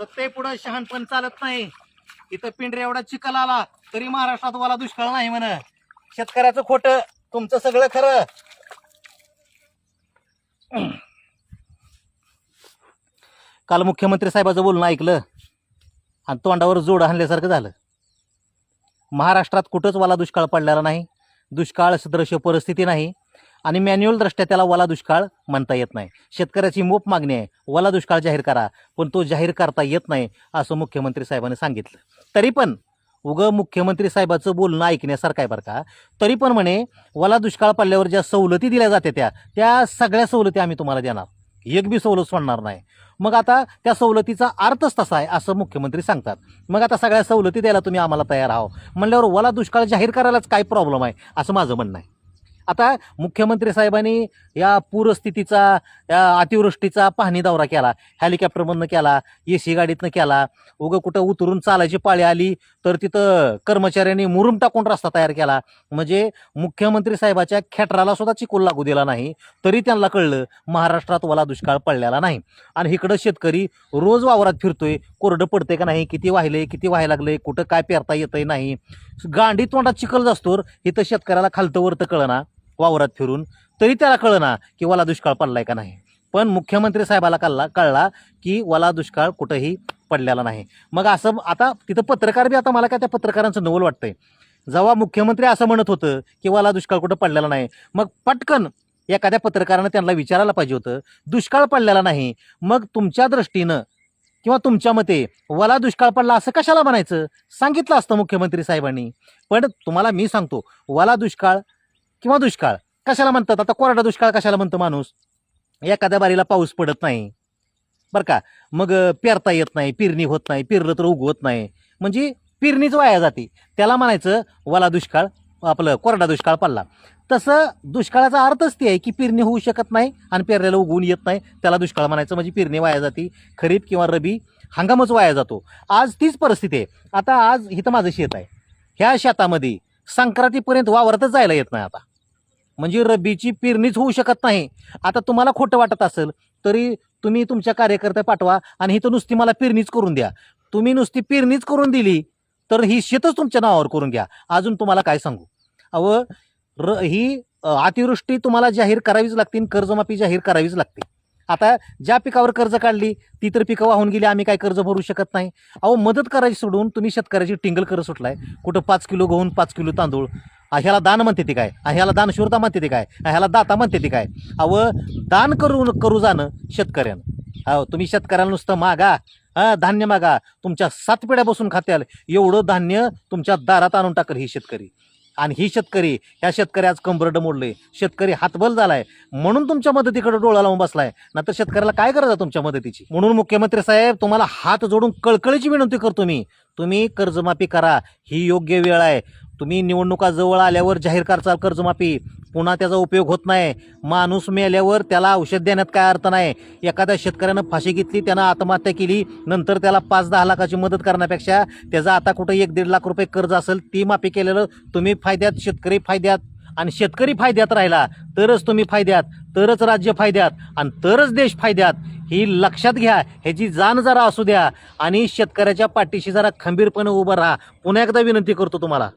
सत्ते पुढं शहाणपण चालत नाही. इथं पिंढरे एवढा चिखल आला तरी महाराष्ट्रात वाला दुष्काळ नाही म्हण. शेतकऱ्याचं खोट तुमचं सगळं खरं. काल मुख्यमंत्री साहेबाचं बोलणं ऐकलं आणि तोंडावर जोड आणल्यासारखं झालं. महाराष्ट्रात कुठंच वाला दुष्काळ पडलेला नाही. दुष्काळ सदृश्य परिस्थिती नाही. आणि मॅन्युअल दृष्ट्या त्याला वला दुष्काळ म्हणता येत नाही. शेतकऱ्याची मोप मागणी आहे वला दुष्काळ जाहीर करा पण तो जाहीर करता येत नाही असं मुख्यमंत्री साहेबांनी सांगितलं. तरी पण उगं मुख्यमंत्री साहेबाचं बोलणं ऐकण्यासारखं आहे बरं का. तरी पण म्हणे वला दुष्काळ पडल्यावर ज्या सवलती दिल्या जाते त्या त्या सगळ्या सवलती आम्ही तुम्हाला देणार. एक बी सवलत सोडणार नाही. मग आता त्या सवलतीचा अर्थच तसा आहे असं मुख्यमंत्री सांगतात. मग आता सगळ्या सवलती द्यायला तुम्ही आम्हाला तयार आहो म्हणल्यावर वला दुष्काळ जाहीर करायलाच काय प्रॉब्लेम आहे असं माझं म्हणणं आहे. आता मुख्यमंत्री साहेबांनी या पूरस्थितीचा या अतिवृष्टीचा पाहणी दौरा केला हेलिकॉप्टरमधनं केला ए सी गाडीतनं केला उगं कुठं उतरून चालायची पाळी आली तर तिथं कर्मचाऱ्यांनी मुरुम टाकून रस्ता तयार केला. म्हणजे मुख्यमंत्री साहेबाच्या खेटराला सुद्धा चिकूल लागू दिला नाही तरी त्यांना कळलं महाराष्ट्रात वला दुष्काळ पडलेला नाही. आणि इकडं शेतकरी रोज वावरात फिरतोय कोरडं पडतंय का नाही किती वाहिलंय किती व्हायला लागलंय कुठं काय पेरता येतंय नाही. गांडी तोंडात चिखल असतो इथं शेतकऱ्याला खालतं वरतं कळना. वावरात फिरून तरी त्याला कळना की वाला दुष्काळ पडलाय का नाही. पण मुख्यमंत्री साहेबाला कळला कळला की वाला दुष्काळ कुठंही पडलेला नाही. मग असं आता तिथं पत्रकार बी आता मला काय त्या पत्रकारांचं नवल वाटतंय. जेव्हा मुख्यमंत्री असं म्हणत होतं की वाला दुष्काळ कुठं पडलेला नाही मग पटकन एखाद्या पत्रकारानं त्यांना विचारायला पाहिजे होतं दुष्काळ पडलेला नाही. मग तुमच्या दृष्टीनं किंवा तुमच्या मते वाला दुष्काळ पडला असं कशाला म्हणायचं? सांगितलं असतं मुख्यमंत्री साहेबांनी. पण तुम्हाला मी सांगतो वाला दुष्काळ किंवा दुष्काळ. कशाला म्हणतात? आता कोरडा दुष्काळ कशाला म्हणतो माणूस? एखाद्या बारीला पाऊस पडत नाही. बरं का? मग पेरता येत नाही पेरणी होत नाही पेरलं तर उगवत नाही. म्हणजे पेरणीच वाया जाते. त्याला म्हणायचं वाला दुष्काळ आपलं कोरडा दुष्काळ पडला. तसं दुष्काळाचा अर्थच ते आहे की पेरणी होऊ शकत नाही आणि पेरलेलं उगवून येत नाही. त्याला दुष्काळ म्हणायचं म्हणजे पेरणी वाया जाते. खरीप किंवा रबी हंगामच वाया जातो. आज तीच परिस्थिती आहे. आता आज इथं माझं शेत आहे. ह्या शेतामध्ये संक्रांतीपर्यंत वावरतच जायला येत नाही आता. म्हणजे रब्बीची पेरणीच होऊ शकत नाही. आता तुम्हाला खोटं वाटत असेल तरी तुम्ही तुमच्या कार्यकर्त्या पाठवा आणि ही तर नुसती मला पेरणीच करून द्या. तुम्ही नुसती पेरणीच करून दिली तर ही शेतच तुमच्या नावावर करून घ्या. अजून तुम्हाला काय सांगू? अव र ही अतिवृष्टी तुम्हाला जाहीर करावीच लागते कर्जमाफी जाहीर करावीच लागते. आता ज्या पिकावर कर्ज काढली ती तर पिकं वाहून गेली आम्ही काय कर्ज भरू शकत नाही. अहो मदत करायची सोडून तुम्ही शेतकऱ्याची टिंगल करत सुटलाय. कुठं पाच किलो गहून पाच किलो तांदूळ. ह्याला दान म्हणते ते काय? ह्याला दानशूरता म्हणते ते काय? ह्याला दाता म्हणते ते काय? अव दान करू करू जाणं शेतकऱ्यानं. अहो तुम्ही शेतकऱ्याला नुसतं मागा. हा धान्य मागा. तुमच्या सात पिढ्या बसून खात्याल एवढं धान्य तुमच्या दारात आणून टाकल ही शेतकरी. आणि ही शेतकरी ह्या शेतकरी आज कंबरड मोडले. शेतकरी हातबल झालाय. म्हणून तुमच्या मदतीकडे डोळा लावून बसलाय. तर शेतकऱ्याला काय गरज आहे तुमच्या मदतीची? म्हणून मुख्यमंत्री साहेब तुम्हाला हात जोडून कळकळीची विनंती करतो मी. तुम्ही कर्जमाफी करा. ही योग्य वेळ आहे. तुम्ही निवडणुका जवळ आल्यावर जाहीर करचाल कर्जमाफी. पुन्हा त्याचा उपयोग होत नाही. माणूस मेल्यावर त्याला औषध देण्यात काय अर्थ नाही. एखाद्या शेतकऱ्यानं फाशी घेतली त्यानं आत्महत्या केली नंतर त्याला पाच दहा लाखाची मदत करण्यापेक्षा त्याचा आता कुठं एक दीड लाख रुपये कर्ज असेल ती माफी केलेलं तुम्ही फायद्यात शेतकरी फायद्यात आणि शेतकरी फायद्यात राहिला तरच तुम्ही फायद्यात तरच राज्य फायद्यात आणि तरच देश फायद्यात. ही लक्षात घ्या ह्याची जाण जरा असू द्या आणि शेतकऱ्याच्या पाठीशी जरा खंबीरपणे उभं राहा. पुन्हा एकदा विनंती करतो तुम्हाला.